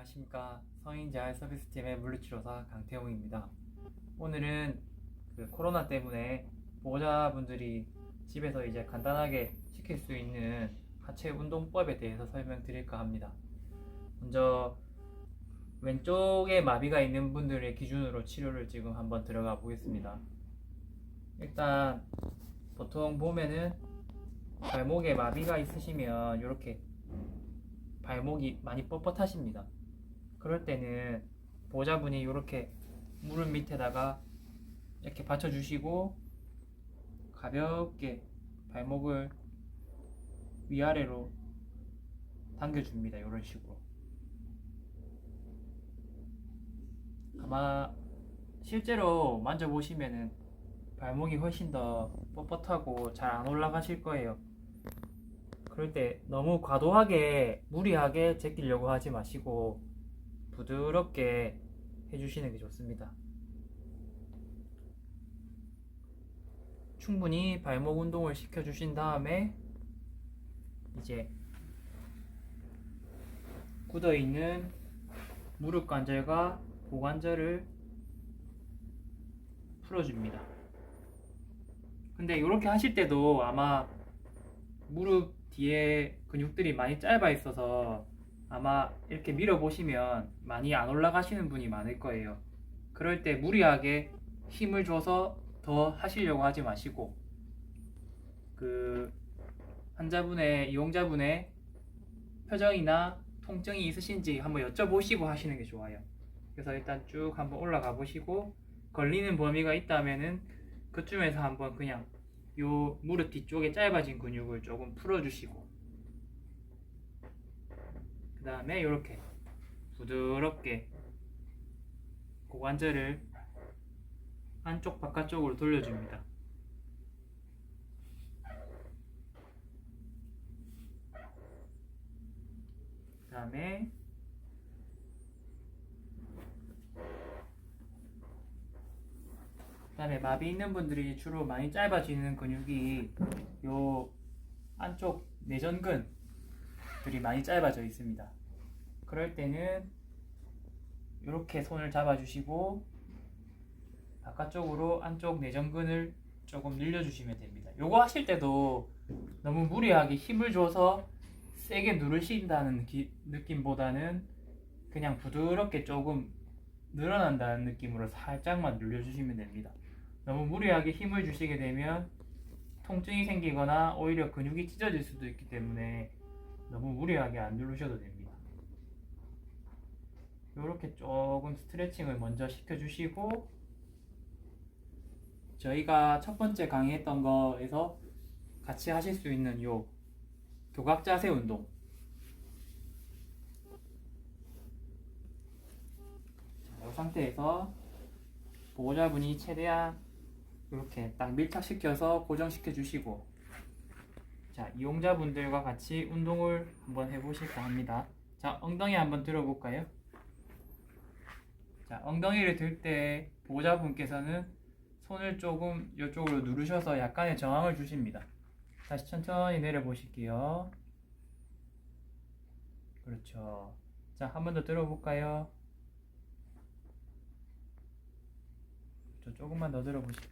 안녕하십니까 성인재활 서비스팀의 물리치료사 강태용입니다. 오늘은 그 코로나 때문에 보호자분들이 집에서 이제 간단하게 시킬 수 있는 하체 운동법에 대해서 설명드릴까 합니다. 먼저 왼쪽에 마비가 있는 분들의 기준으로 치료를 지금 한번 들어가 보겠습니다. 일단 보통 보면은 발목에 마비가 있으시면 이렇게 발목이 많이 뻣뻣하십니다. 그럴 때는 보호자분이 이렇게 무릎 밑에다가 이렇게 받쳐주시고 가볍게 발목을 위아래로 당겨줍니다. 이런 식으로. 아마 실제로 만져보시면은 발목이 훨씬 더 뻣뻣하고 잘 안 올라가실 거예요. 그럴 때 너무 과도하게 무리하게 제끼려고 하지 마시고 부드럽게 해주시는 게 좋습니다. 충분히 발목 운동을 시켜주신 다음에 이제 굳어 있는 무릎 관절과 고관절을 풀어줍니다. 근데 이렇게 하실 때도 아마 무릎 뒤에 근육들이 많이 짧아 있어서 아마 이렇게 밀어 보시면 많이 안 올라가시는 분이 많을 거예요. 그럴 때 무리하게 힘을 줘서 더 하시려고 하지 마시고 그 환자분의 이용자분의 표정이나 통증이 있으신지 한번 여쭤보시고 하시는 게 좋아요. 그래서 일단 쭉 한번 올라가 보시고 걸리는 범위가 있다면은 그쯤에서 한번 그냥 요 무릎 뒤쪽에 짧아진 근육을 조금 풀어주시고 그 다음에 이렇게 부드럽게 고관절을 안쪽 바깥쪽으로 돌려줍니다. 그 다음에 그다음에 마비 있는 분들이 주로 많이 짧아지는 근육이 요 안쪽 내전근 들이 많이 짧아져 있습니다. 그럴 때는 이렇게 손을 잡아주시고 바깥쪽으로 안쪽 내전근을 조금 늘려주시면 됩니다. 요거 하실 때도 너무 무리하게 힘을 줘서 세게 누르신다는 기- 느낌보다는 그냥 부드럽게 조금 늘어난다는 느낌으로 살짝만 눌려주시면 됩니다. 너무 무리하게 힘을 주시게 되면 통증이 생기거나 오히려 근육이 찢어질 수도 있기 때문에 너무 무리하게 안 누르셔도 됩니다. 이렇게 조금 스트레칭을 먼저 시켜주시고 저희가 첫 번째 강의했던 거에서 같이 하실 수 있는 요 교각 자세 운동 이 상태에서 보호자분이 최대한 이렇게 딱 밀착시켜서 고정시켜 주시고 자 이용자분들과 같이 운동을 한번 해보실까 합니다 자 엉덩이 한번 들어볼까요 자 엉덩이를 들 때 보호자분께서는 손을 조금 이쪽으로 누르셔서 약간의 저항을 주십니다 다시 천천히 내려 보실게요 그렇죠 자 한 번 더 들어볼까요 저 조금만 더 들어보실게요.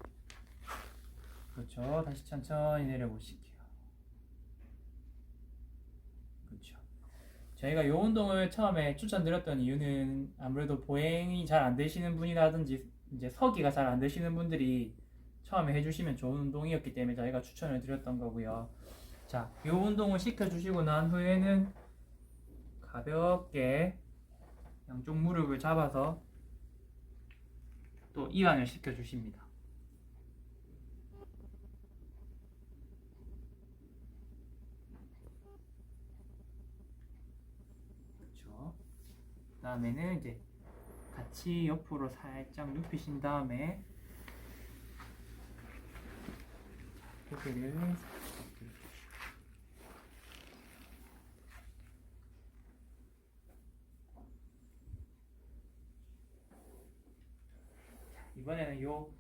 그렇죠. 다시 천천히 내려보실게요. 그렇죠. 저희가 이 운동을 처음에 추천드렸던 이유는 아무래도 보행이 잘 안 되시는 분이라든지 이제 서기가 잘 안 되시는 분들이 처음에 해주시면 좋은 운동이었기 때문에 저희가 추천을 드렸던 거고요. 자, 이 운동을 시켜주시고 난 후에는 가볍게 양쪽 무릎을 잡아서 또 이완을 시켜 주십니다. 그렇죠. 다음에는 이제 같이 옆으로 살짝 눕히신 다음에 고개를 이번에는 요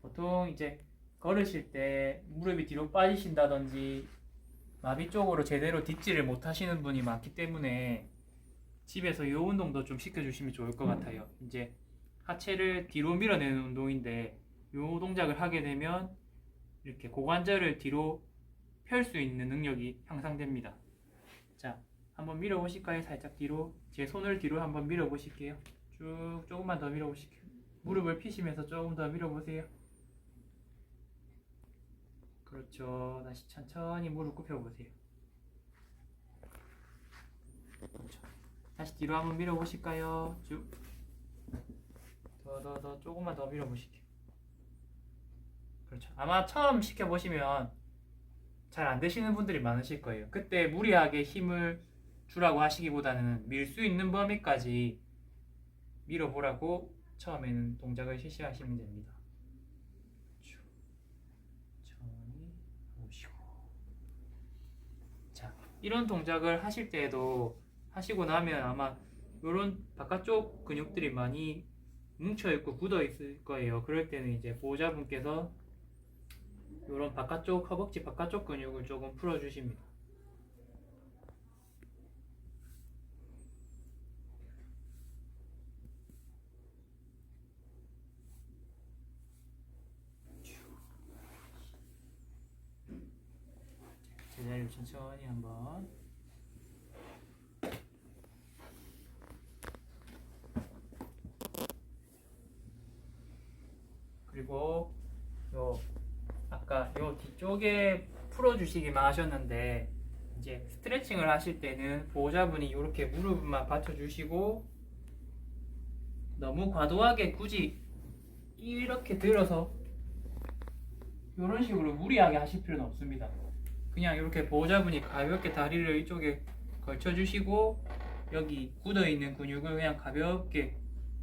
보통 이제 걸으실 때 무릎이 뒤로 빠지신다든지 마비 쪽으로 제대로 딛지를 못하시는 분이 많기 때문에 집에서 이 운동도 좀 시켜주시면 좋을 것 같아요. 이제 하체를 뒤로 밀어내는 운동인데 이 동작을 하게 되면 이렇게 고관절을 뒤로 펼 수 있는 능력이 향상됩니다. 자, 한번 밀어보실까요? 살짝 뒤로. 제 손을 뒤로 한번 밀어보실게요. 쭉 조금만 더 밀어보실게요. 무릎을 피시면서 조금 더 밀어보세요. 그렇죠. 다시 천천히 무릎 굽혀보세요. 그렇죠. 다시 뒤로 한번 밀어 보실까요? 쭉. 더, 더, 더, 조금만 더 밀어 보실게요. 그렇죠. 아마 처음 시켜 보시면 잘 안 되시는 분들이 많으실 거예요. 그때 무리하게 힘을 주라고 하시기보다는 밀 수 있는 범위까지 밀어 보라고 처음에는 동작을 실시하시면 됩니다. 이런 동작을 하실 때에도 하시고 나면 아마 이런 바깥쪽 근육들이 많이 뭉쳐 있고 굳어 있을 거예요. 그럴 때는 이제 보호자분께서 이런 바깥쪽 허벅지 바깥쪽 근육을 조금 풀어 주십니다. 제자리로 천천히 한번 그리고 요 아까 요 뒤쪽에 풀어주시기만 하셨는데 이제 스트레칭을 하실 때는 보호자분이 이렇게 무릎만 받쳐주시고 너무 과도하게 굳이 이렇게 들어서 이런 식으로 무리하게 하실 필요는 없습니다. 그냥 이렇게 보호자분이 가볍게 다리를 이쪽에 걸쳐주시고 여기 굳어 있는 근육을 그냥 가볍게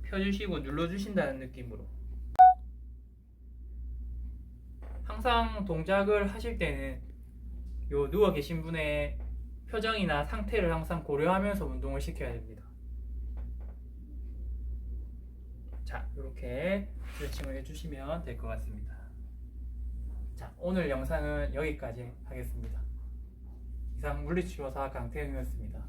펴주시고 눌러주신다는 느낌으로 항상 동작을 하실 때는 요 누워 계신 분의 표정이나 상태를 항상 고려하면서 운동을 시켜야 됩니다. 자, 이렇게 스트레칭을 해주시면 될 것 같습니다. 자, 오늘 영상은 여기까지 하겠습니다. 이상 물리치료사 강태형이었습니다.